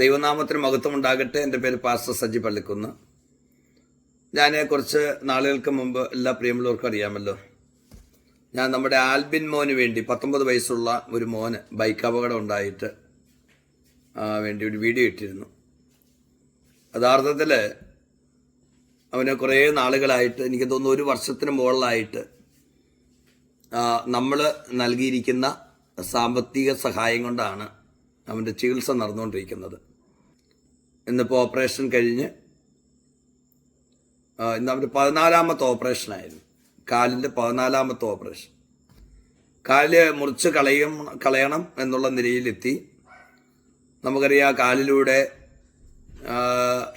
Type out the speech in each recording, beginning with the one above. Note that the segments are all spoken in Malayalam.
ദൈവനാമത്തിന് മഹത്വം ഉണ്ടാകട്ടെ എന്റെ പേര് പാസ്റ്റർ സജി പള്ളിക്കുന്ന്. ഞാൻ കുറച്ച് നാളുകൾക്ക് മുമ്പ് എല്ലാ പ്രിയമുള്ളവർക്കും അറിയാമല്ലോ. ഞാൻ നമ്മുടെ ആൽബിൻ മോന് വേണ്ടി പത്തൊമ്പത് വയസ്സുള്ള ഒരു മോന് ബൈക്ക് അപകടം ഉണ്ടായിട്ട് വേണ്ടി ഒരു വീഡിയോ ഇട്ടിരുന്നു. യഥാർത്ഥത്തിൽ അവന് കുറേ നാളുകളായിട്ട് എനിക്ക് തോന്നുന്നു ഒരു വർഷത്തിന് മുകളിലായിട്ട് നമ്മൾ നൽകിയിരിക്കുന്ന സാമ്പത്തിക സഹായം കൊണ്ടാണ് അവന്റെ ചികിത്സ നടന്നുകൊണ്ടിരിക്കുന്നത്. ഇന്നിപ്പോൾ ഓപ്പറേഷൻ കഴിഞ്ഞ് ഇന്ന് അവന്റെ പതിനാലാമത്തെ ഓപ്പറേഷനായിരുന്നു. കാലിന്റെ പതിനാലാമത്തെ ഓപ്പറേഷൻ. കാൽ മുറിച്ച് കളയും കളയണം എന്നുള്ള നിലയിലെത്തി. നമുക്കറിയാം കാലിലൂടെ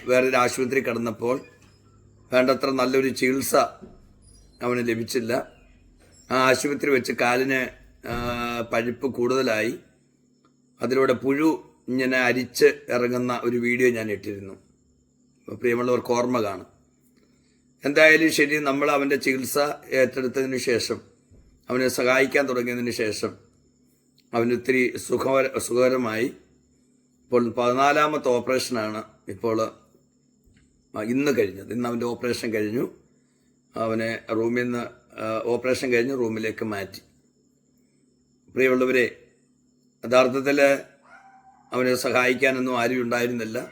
വേറൊരു ആശുപത്രി കിടന്നപ്പോൾ വേണ്ടത്ര നല്ലൊരു ചികിത്സ അവന് ലഭിച്ചില്ല. ആ ആശുപത്രി വെച്ച് കാലിന് പഴുപ്പ് കൂടുതലായി. അതിലൂടെ പുഴു ഇങ്ങനെ അരിച്ച് ഇറങ്ങുന്ന ഒരു വീഡിയോ ഞാൻ ഇട്ടിരുന്നു. പ്രിയമുള്ളവർക്ക് ഓർമ്മ കാണും. എന്തായാലും ശരി നമ്മൾ അവന്റെ ചികിത്സ ഏറ്റെടുത്തതിന് ശേഷം അവനെ സഹായിക്കാൻ തുടങ്ങിയതിന് ശേഷം അവന് ഒത്തിരി സുഖകര സുഖകരമായി. ഇപ്പോൾ പതിനാലാമത്തെ ഓപ്പറേഷനാണ് ഇപ്പോൾ ഇന്ന് കഴിഞ്ഞത്. ഇന്ന് അവന്റെ ഓപ്പറേഷൻ കഴിഞ്ഞു. അവനെ റൂമിൽ നിന്ന് ഓപ്പറേഷൻ കഴിഞ്ഞ് റൂമിലേക്ക് മാറ്റി. പ്രിയമുള്ളവരെ യഥാർത്ഥത്തിൽ അവനെ സഹായിക്കാനൊന്നും ആരും ഉണ്ടായിരുന്നില്ല.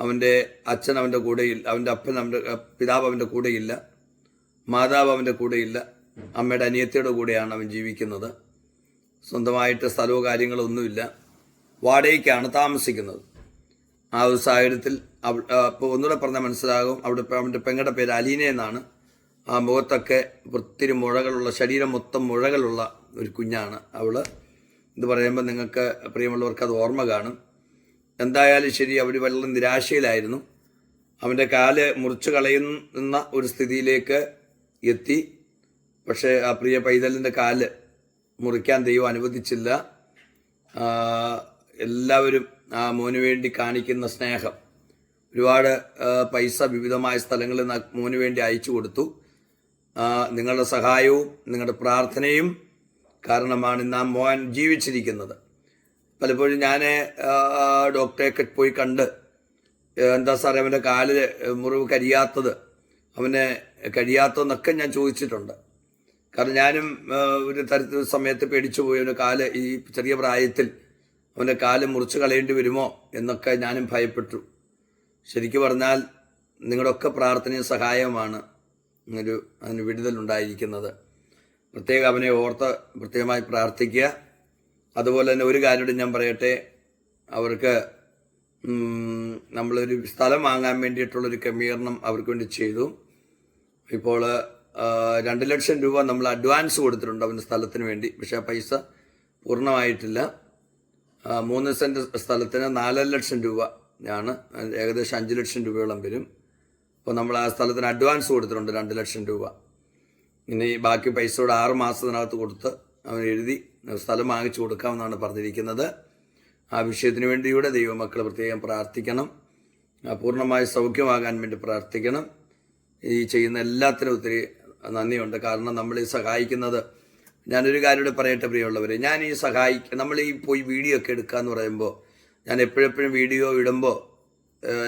അവന്റെ അച്ഛൻ അവന്റെ കൂടെയില്ല അവന്റെ അപ്പൻ അവന്റെ പിതാവ് അവന്റെ കൂടെയില്ല മാതാവ് അവന്റെ കൂടെയില്ല. അമ്മയുടെ അനിയത്തിയുടെ കൂടെയാണ് അവൻ ജീവിക്കുന്നത്. സ്വന്തമായിട്ട് സ്ഥലവും കാര്യങ്ങളോ ഒന്നുമില്ല. വാടകയ്ക്കാണ് താമസിക്കുന്നത്. ആ ഒരു സാഹചര്യത്തിൽ അപ്പോൾ ഒന്നുകൂടെ പറഞ്ഞാൽ മനസ്സിലാകും. അവിടെ അവന്റെ പെങ്ങളുടെ പേര് അലീന എന്നാണ്. ആ മുഖത്തൊക്കെ ഒത്തിരി മുഴകളുള്ള ശരീരം മൊത്തം മുഴകളുള്ള ഒരു കുഞ്ഞാണ് അവൾ. ഇത് പറയുമ്പോൾ നിങ്ങൾക്ക് പ്രിയമുള്ളവർക്ക് അത് ഓർമ്മ കാണും. എന്തായാലും ശരി അവർ വളരെ നിരാശയിലായിരുന്നു. അവന്റെ കാൽ മുറിച്ചു കളയുന്ന ഒരു സ്ഥിതിയിലേക്ക് എത്തി. പക്ഷേ ആ പ്രിയ പൈതലിന്റെ കാൽ മുറിക്കാൻ ദൈവം അനുവദിച്ചില്ല. എല്ലാവരും ആ മോന് വേണ്ടി കാണിക്കുന്ന സ്നേഹം. ഒരുപാട് പൈസ വിവിധമായ സ്ഥലങ്ങളിൽ മോന് വേണ്ടി അയച്ചു കൊടുത്തു. നിങ്ങളുടെ സഹായവും നിങ്ങളുടെ പ്രാർത്ഥനയും കാരണമാണ് നാം മോഹൻ ജീവിച്ചിരിക്കുന്നത്. പലപ്പോഴും ഞാൻ ഡോക്ടറെയൊക്കെ പോയി കണ്ട് എന്താ സാറേ അവന്റെ കാൽ മുറിവ് കരിയാത്തത് അവനെ കഴിയാത്തതെന്നൊക്കെ ഞാൻ ചോദിച്ചിട്ടുണ്ട്. കാരണം ഞാനും ഒരു തരത്തിൽ സമയത്ത് പേടിച്ചു പോയി അവന്റെ കാൽ ഈ ചെറിയ പ്രായത്തിൽ അവന്റെ കാൽ മുറിച്ച് കളയേണ്ടി വരുമോ എന്നൊക്കെ ഞാനും ഭയപ്പെട്ടു. ശരിക്കു പറഞ്ഞാൽ നിങ്ങളുടെയൊക്കെ പ്രാർത്ഥനയും സഹായമാണ് ഒരു അതിന് വിടുതലുണ്ടായിരിക്കുന്നത്. പ്രത്യേകം അവനെ ഓർത്ത് പ്രത്യേകമായി പ്രാർത്ഥിക്കുക. അതുപോലെ തന്നെ ഒരു കാര്യം ഞാൻ പറയട്ടെ. അവർക്ക് നമ്മളൊരു സ്ഥലം വാങ്ങാൻ വേണ്ടിയിട്ടുള്ളൊരു ക്രമീകരണം അവർക്ക് വേണ്ടി ചെയ്തു. ഇപ്പോൾ രണ്ട് ലക്ഷം രൂപ നമ്മൾ അഡ്വാൻസ് കൊടുത്തിട്ടുണ്ട് അവന്റെ സ്ഥലത്തിന് വേണ്ടി. പക്ഷേ ആ പൈസ പൂർണമായിട്ടില്ല. മൂന്ന് സെന്റ് സ്ഥലത്തിന് നാലര ലക്ഷം രൂപ ആണ്. ഏകദേശം അഞ്ച് ലക്ഷം രൂപയോളം വരും. അപ്പോൾ നമ്മൾ ആ സ്ഥലത്തിന് അഡ്വാൻസ് കൊടുത്തിട്ടുണ്ട് രണ്ട് ലക്ഷം രൂപ. ഇനി ബാക്കി പൈസ കൂടെ ആറ് മാസത്തിനകത്ത് കൊടുത്ത് അവൻ എഴുതി സ്ഥലം വാങ്ങിച്ചു കൊടുക്കാമെന്നാണ് പറഞ്ഞിരിക്കുന്നത്. ആ വിഷയത്തിന് വേണ്ടിയൂടെ ദൈവമക്കൾ പ്രത്യേകം പ്രാർത്ഥിക്കണം. പൂർണമായി സൗഖ്യമാകാൻ വേണ്ടി പ്രാർത്ഥിക്കണം. ഈ ചെയ്യുന്ന എല്ലാത്തിനും ഒത്തിരി നന്ദിയുണ്ട്. കാരണം നമ്മൾ ഈ സഹായിക്കുന്നത് ഞാനൊരു കാര്യം കൂടെ പറയട്ടെ പ്രിയമുള്ളവർ ഞാൻ ഈ സഹായിക്ക നമ്മൾ ഈ പോയി വീഡിയോ ഒക്കെ എടുക്കുക എന്ന് പറയുമ്പോൾ ഞാൻ എപ്പോഴെപ്പോഴും വീഡിയോ ഇടുമ്പോൾ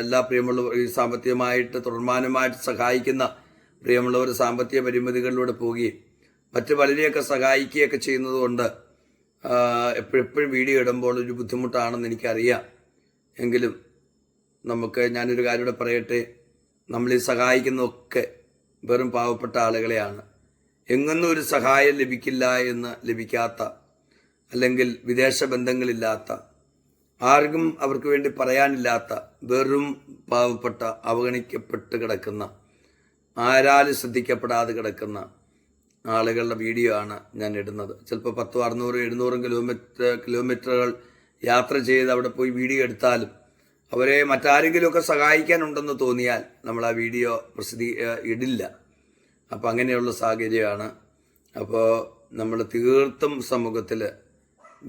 എല്ലാ പ്രിയമുള്ള ഈ സാമ്പത്തികമായിട്ട് തുടർമാനമായിട്ട് സഹായിക്കുന്ന പ്രിയമുള്ളവർ സാമ്പത്തിക പരിമിതികളിലൂടെ പോവുകയും മറ്റ് പലരെയൊക്കെ സഹായിക്കുകയൊക്കെ ചെയ്യുന്നതുകൊണ്ട് എപ്പോഴെപ്പോഴും വീഡിയോ ഇടുമ്പോൾ ഒരു ബുദ്ധിമുട്ടാണെന്ന് എനിക്കറിയാം. എങ്കിലും നമുക്ക് ഞാനൊരു കാര്യം കൂടെ പറയട്ടെ. നമ്മൾ ഈ സഹായിക്കുന്നതൊക്കെ വെറും പാവപ്പെട്ട ആളുകളെയാണ്. എങ്ങൊന്നും ഒരു സഹായം ലഭിക്കില്ല എന്ന് ലഭിക്കാത്ത അല്ലെങ്കിൽ വിദേശ ബന്ധങ്ങളില്ലാത്ത ആർക്കും അവർക്ക് വേണ്ടി പറയാനില്ലാത്ത വെറും പാവപ്പെട്ട അവഗണിക്കപ്പെട്ട് കിടക്കുന്ന ആരാലും ശ്രദ്ധിക്കപ്പെടാതെ കിടക്കുന്ന ആളുകളുടെ വീഡിയോ ആണ് ഞാൻ ഇടുന്നത്. ചിലപ്പോൾ പത്തോ അറുന്നൂറും എഴുന്നൂറും കിലോമീറ്റർ കിലോമീറ്ററുകൾ യാത്ര ചെയ്ത് അവിടെ പോയി വീഡിയോ എടുത്താലും അവരെ മറ്റാരെങ്കിലുമൊക്കെ സഹായിക്കാനുണ്ടെന്ന് തോന്നിയാൽ നമ്മൾ ആ വീഡിയോ പ്രസിദ്ധീ ഇടില്ല. അപ്പോൾ അങ്ങനെയുള്ള സാഹചര്യമാണ്. അപ്പോൾ നമ്മൾ തീർത്തും സമൂഹത്തിൽ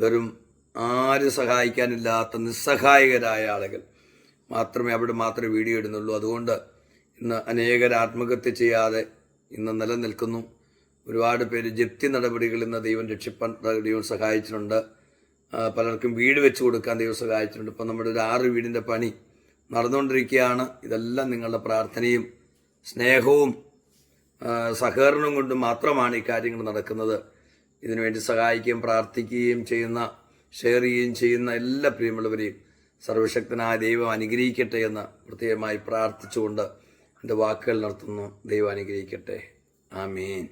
വെറും ആരും സഹായിക്കാനില്ലാത്ത നിസ്സഹായകരായ ആളുകൾ മാത്രമേ അവിടെ മാത്രമേ വീഡിയോ ഇടുന്നുള്ളൂ. അതുകൊണ്ട് ഇന്ന് അനേകർ ആത്മഹത്യ ചെയ്യാതെ ഇന്ന് നിലനിൽക്കുന്നു. ഒരുപാട് പേര് ജപ്തി നടപടികളിൽ നിന്ന് ദൈവം രക്ഷിപ്പാൻ ദൈവം സഹായിച്ചിട്ടുണ്ട്. പലർക്കും വീട് വെച്ച് കൊടുക്കാൻ ദൈവം സഹായിച്ചിട്ടുണ്ട്. ഇപ്പം നമ്മുടെ ഒരു ആറ് വീടിന്റെ പണി നടന്നുകൊണ്ടിരിക്കുകയാണ്. ഇതെല്ലാം നിങ്ങളുടെ പ്രാർത്ഥനയും സ്നേഹവും സഹകരണവും കൊണ്ട് മാത്രമാണ് ഈ കാര്യങ്ങൾ നടക്കുന്നത്. ഇതിനുവേണ്ടി സഹായിക്കുകയും പ്രാർത്ഥിക്കുകയും ചെയ്യുന്ന ഷെയർ ചെയ്യുകയും ചെയ്യുന്ന എല്ലാ പ്രിയമുള്ളവരെയും സർവശക്തനായ ദൈവം അനുഗ്രഹിക്കട്ടെ എന്ന് പ്രത്യേകമായി പ്രാർത്ഥിച്ചുകൊണ്ട് എന്റെ വാക്കുകൾ നിർത്തുന്നു ദൈവം അനുഗ്രഹിക്കട്ടെ. ആമീൻ.